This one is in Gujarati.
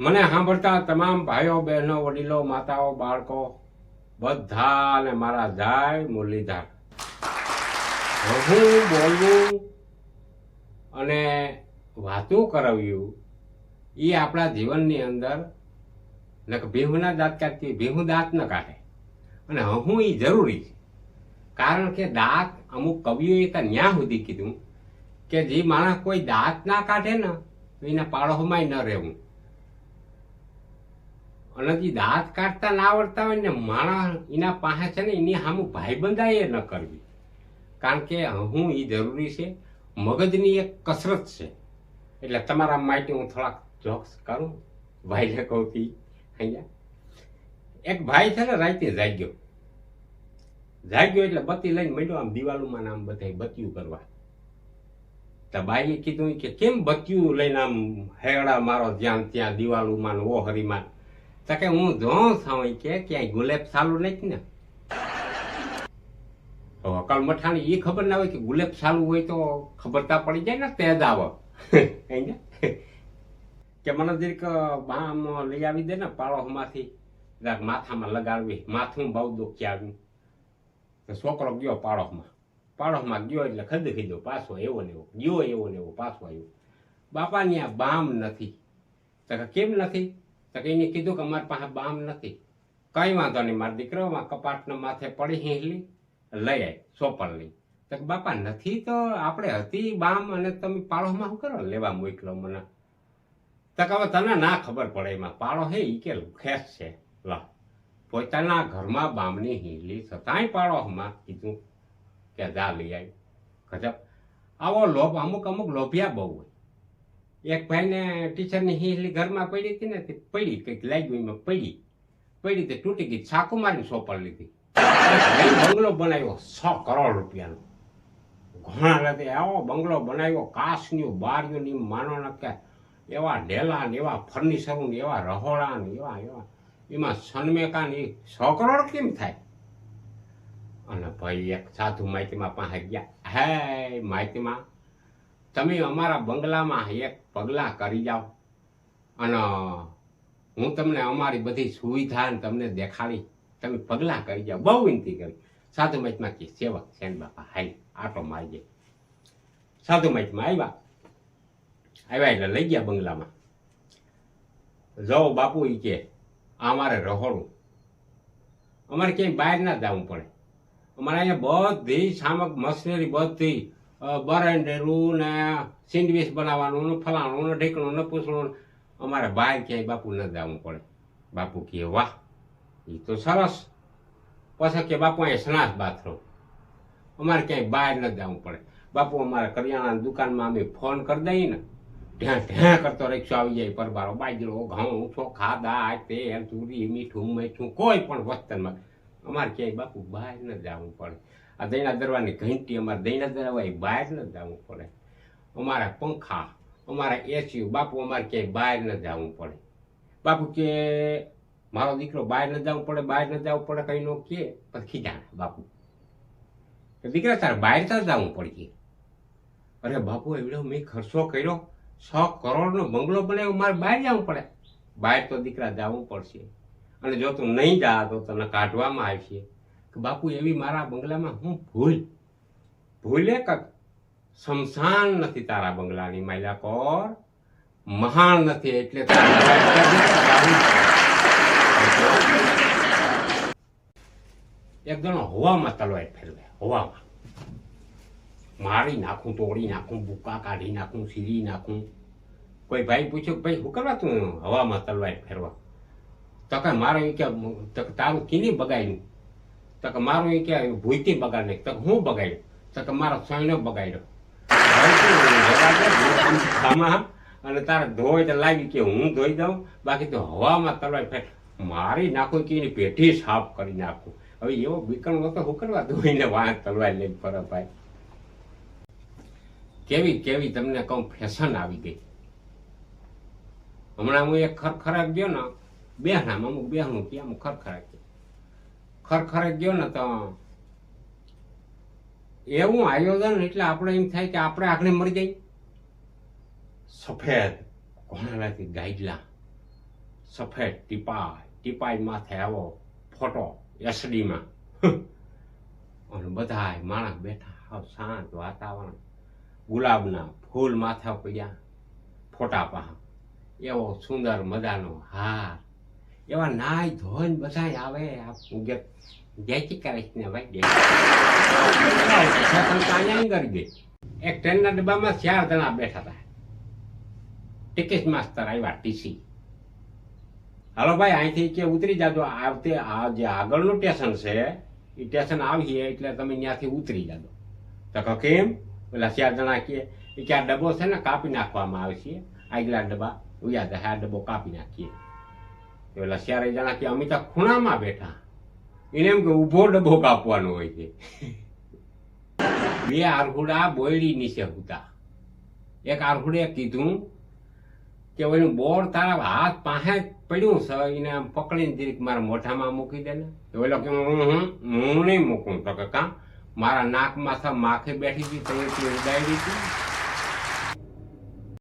મને સાંભળતા તમામ ભાઈઓ, બહેનો, વડીલો, માતાઓ, બાળકો, બધાને મારા જાય મુરલીધર. હું બોલવું અને વાતું કરાવ્યું એ આપણા જીવનની અંદર નક દાંત કાઢતી, ભીહું દાંત ન કાઢે. અને હું એ જરૂરી છે. કારણ કે દાંત અમુક કવિઓએ તો ન્યા સુધી કીધું કે જે માણસ કોઈ દાંત ના કાઢે ને, તો એના પાડોમાં ન રહેવું. અને જે દાંત કાઢતા ના આવડતા હોય ને માણસ એના પાસે છે ને એની સામું ભાઈબંધાઈ ન કરવી. કારણ કે હું એ જરૂરી છે, મગજની એક કસરત છે. એટલે તમારા માટે હું થોડાક જોક્સ કરું, ભાઈને કહુંથી અહીંયા એક ભાઈ છે ને રાતે જાગ્યો. જાગ્યો એટલે બત્તી લઈને મળ્યો, આમ દિવાલોમાં આમ બધા બત્યું કરવા. તો બાઈએ કીધું કે કેમ બત્યું લઈને આમ હેડા મારો ધ્યાન ત્યાં દિવાલોમાં ઓહરીમાં? તો કે હું જોઉં છું કે ક્યાંય ગુલેબ સાલું નથી ને. અકલ મઠાણી એ ખબર ના હોય કે ગુલેબ સાલું હોય તો ખબર તા પડી જાય ને તેજ આવો. કે? મને દીર્ક બામ લઈ આવી દે ને પાળોમાંથી જરાક માથામાં લગાડવી, માથું બહુ દુઃખી આવ્યું તો છોકરો ગયો પાળોમાં પાળોમાં ગયો એટલે ખદી ખીધો, પાછો એવો ને એવો, ગયો એવો ને એવો, પાછો આવ્યો. બાપાની આ બામ નથી. તો કેમ નથી? તો એને કીધું કે અમારી પાસે બામ નથી. કઈ વાંધો નહીં, મારા દીકરામાં કપાટના માથે પડી હિંહલી લઈ આવી સોપલની તો કે બાપા, નથી તો આપણે હતી બામ અને તમે પાળોમાં શું કરો? લેવા મોકલો મને. તો હવે તને ના ખબર પડે એમાં. પાડો હે, ઈ કે ખેસ છે. લા. પોતાના ઘરમાં બામની હિંલી છતાંય પાળોમાં કીધું કે જા લઈ આવી ગજબ. આવો લોભ, અમુક અમુક લોભિયા બહુ હોય. એક ભાઈને ટીચરની હિંલી ઘરમાં પડી હતી ને પડી, કંઈક લાગ્યું એમાં પડી. પડી તે તૂટી ગઈ છાકુ મારીને સોપર લીધી. બંગલો બનાવ્યો સો કરોડ રૂપિયાનો. ઘણા લોકો આવો બંગલો બનાવ્યો કાસની બારીઓ ની માનો ન કે, એવા ઢેલા ને એવા ફર્નિચરો ને એવા રહોળા ને એવા એવા. એમાં સનમેકા ને સો કરોડ કેમ થાય? અને ભાઈ, એક સાધુ માહિતીમાં પાસે ગયા હે, માહિતીમાં તમે અમારા બંગલામાં એક પગલાં કરી જાઓ. અને હું તમને અમારી બધી સુવિધા તમને દેખાડી, તમે પગલાં કરી જાઓ. બહુ વિનંતી કરી. સાધુ માહિતીમાં કે સેવક સેન બાપા હાઈ આટો મારી જાય સાધુ માહિતીમાં આવ્યા. આવ્યા એટલે લઈ ગયા બંગલામાં. જાઓ બાપુ એ કે અમારે રહોડું. અમારે ક્યાંય બહાર ના જવું પડે. અમારે અહીંયા બધી સામક મશીનરી બધી અ, બરંડેલું ને સેન્ડવીચ બનાવવાનું ને ફલાણું ને ઢીકણું ને પૂછણું. અમારે બહાર ક્યાંય બાપુ ન જવું પડે. બાપુ કહે વાહ એ તો સરસ. પછી કે બાપુ અહીંયા સ્નાસ બાથરૂમ. અમારે ક્યાંય બહાર ન જવું પડે. બાપુ અમારા કરિયાણાની દુકાનમાં અમે ફોન કરી દઈએ ને ત્યાં ઢ્યાં કરતો રિક્ષો આવી જાય પરબારો. બાજરો ઘઉં ચોખા દાળ તેલ ચૂરી મીઠું મીઠું કોઈ પણ વસ્તુમાં. અમારે ક્યાંય બાપુ બહાર ન જવું પડે. આ દૈણા દરવાની ઘંટી અમારે દૈણા દરવા એ બહાર ન જવું પડે. અમારા પંખા, અમારા એસી બાપુ અમારે ક્યાંય બહાર ન જવું પડે. બાપુ કે, મારો દીકરો બહાર ન જવું પડે, બહાર ન જવું પડે કઈ નો કે. પછી ખીજાણે બાપુ. દીકરા, તારે બહાર તો જવું પડશે? અરે બાપુ, એવડો મેં ખર્ચો કર્યો. છ કરોડનો બંગલો બનાવ્યો, મારે બહાર જવું પડે. બહાર તો દીકરા જવું પડશે. અને જો તું નહીં જા, તો તને કાઢવામાં આવશે. કે બાપુ, એવી મારા બંગલામાં હું ભૂલ? ભૂલે કક? શમશાન નથી તારા બંગલાની, માયલા કોર. મહાન નથી, એટલે? એક જણો હવામાં તલવાર ફેરવે, હવામાં. મારી નાખું, તોડી નાખું, બુકા કાઢી નાખું, સીરી નાખું. કોઈ ભાઈ પૂછ્યું ભાઈ શું કરવા તું હવામાં તલવાર ફેરવા? તો કે, મારે કે, તારું કીની બગાડ્યું? તો કે મારું એ કે ભૂતી બગાડ નહીં. તો હું બગાડ્યું? તો કે મારો સોયનો બગાડ્યો અને તારે ધોઈ તો લાવી કે હું ધોઈ દઉં? બાકી તો હવામાં તલવાર ફેંક. મારી નાખું કે એની પેઢી સાફ કરી નાખું. હવે એવો બીકણ હતો શું કરવા ધોઈને વાહ તલવાર લઈને ફરે ભાઈ. કેવી કેવી તમને કહું ફેશન આવી ગઈ. હમણાં હું એક ખરખરાક ગયો ને, બેહણામાં, અમુક બેહણું કે અમુક ખરખરાક ગયો. ખરખરાક ગયો ને તો એવું આયોજન એટલે આપણે એમ થાય કે આપણે આગળ મરી જાય સફેદ ઘોડાલાથી ગાઈડલા સફેદ ટીપા ટીપાઈ માથે આવો ફોટો એસડીમાં. અને બધાય માણસ બેઠા. હાવ શાંત વાતાવરણ. ગુલાબના ફૂલ માથા પડ્યા. ફોટા પાહા. એવો સુંદર મજાનો હાર. એવા નાય ધોઈને બધાય આવે, આ ઉગે જય શ્રી કૃષ્ણ ભાઈ, જય શ્રી કૃષ્ણ. અહીંયા નહીં કરી દે એક ટ્રેનના ડબ્બામાં ચાર જણા બેઠા હતા. ટિકિટ માસ્તર આવ્યા, ટીસી. હાલો ભાઈ, અહીંથી કે ઉતરી જાજો. આવતે, આ જે આગળનું સ્ટેશન છે, એ સ્ટેશન આવીએ એટલે તમે ત્યાંથી ઉતરી જાજો. તો કહો, કેમ? પેલા ચાર જણા કે, એ કે આ ડબ્બો છે ને કાપી નાખવામાં આવે છે. આગલા ડબ્બા, ઉયા જાય આ ડબ્બો કાપી નાખીએ. પેલા ચારે જણા કે અમે તો ખૂણામાં બેઠા. એને એમ કે ઊભો ડબ્બો કાપવાનો હોય છે. બે આરહુડા બોયડી નીચે હતા. એક આરહુડે કીધું કે એનું બોર તારા હાથ પાસે પડ્યું છે, એને આમ પકડીને જરીક મારા મોઢામાં મૂકી દે ને. ઓલો કે હું હું હું નહીં મૂકું. તો કે કાં? મારા નાકમાં માખે બેઠી હતી તમે ઉડાડી હતી